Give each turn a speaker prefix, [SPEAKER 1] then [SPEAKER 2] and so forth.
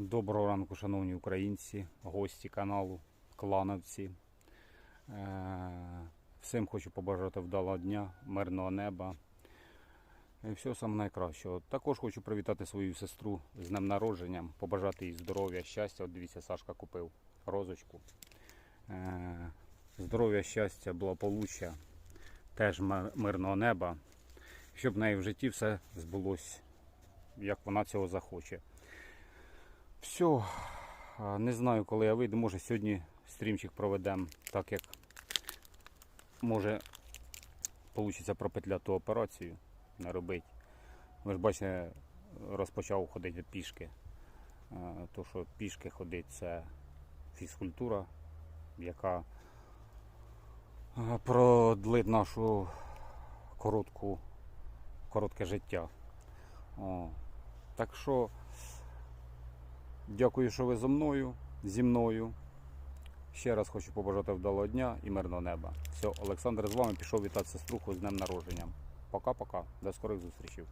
[SPEAKER 1] Доброго ранку, шановні українці, гості каналу, клановці. Е, Всім хочу побажати вдалого дня, мирного неба. І всього самого найкращого. Також хочу привітати свою сестру з днем народження, побажати їй здоров'я, щастя. От дивіться, Сашка купив розочку. Е, Здоров'я, щастя, благополуччя, теж мирного неба. Щоб в неї в житті все збулось, як вона цього захоче. Все, не знаю, коли я вийду. Може сьогодні стрімчик проведемо, так як може вийде пропетляти операцію не робити. Ви ж бачите, розпочав ходити пішки. То, що пішки ходить, це фізкультура, яка продлить нашу коротку, коротке життя. О. Так що Дякую, що ви зі мною, зі мною. Ще раз хочу побажати вдалого дня і мирного неба. Все, Олександр з вами пішов вітати сеструху з днем народження. Пока-пока. До скорих зустрічей.